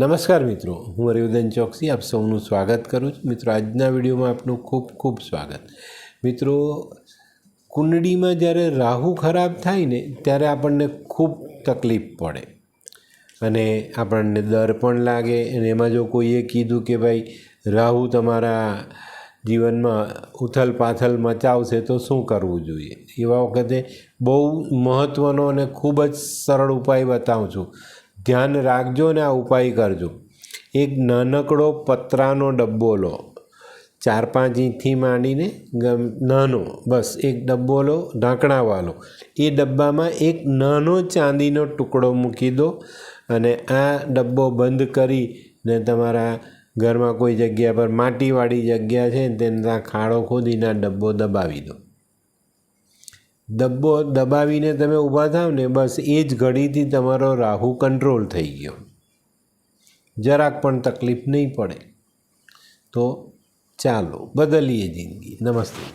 નમસ્કાર મિત્રો, હું હરિવર્ધન ચોકસી, આપ સૌનું સ્વાગત કરું છું. મિત્રો, આજના વિડીયોમાં આપનું ખૂબ ખૂબ સ્વાગત. મિત્રો, કુંડળીમાં જ્યારે રાહુ ખરાબ થાય ને, ત્યારે આપણને ખૂબ તકલીફ પડે. અને આપણને ડર પણ લાગે અને એમાં જો કોઈએ કીધું કે ભાઈ, રાહુ તમારા જીવનમાં ઉથલ પાથલ મચાવશે તો શું કરવું જોઈએ? એવા વખતે બહુ મહત્ત્વનો અને ખૂબ જ સરળ ઉપાય બતાવું છું. ધ્યાન રાખજો ને આ ઉપાય કરજો. એક નાનકડો પતરાનો ડબ્બો લો. ચાર પાંચ ઇંચથી માંડીને ગમ, નાનો, બસ એક ડબ્બો લો, ઢાંકણાવાળો. એ ડબ્બામાં એક નાનો ચાંદીનો ટુકડો મૂકી દો અને આ ડબ્બો બંધ કરીને તમારા ઘરમાં કોઈ જગ્યા પર માટીવાળી જગ્યા છે તેને ત્યાં ખાડો ખોદીને આ ડબ્બો દબાવી દો. ડબ્બો દબાવીને તમે ઊભા થાવ ને બસ એ જ ઘડીથી તમારો રાહુ કંટ્રોલ થઈ ગયો. જરાક પણ તકલીફ નહીં પડે. તો ચાલો, બદલીએ જિંદગી. નમસ્તે.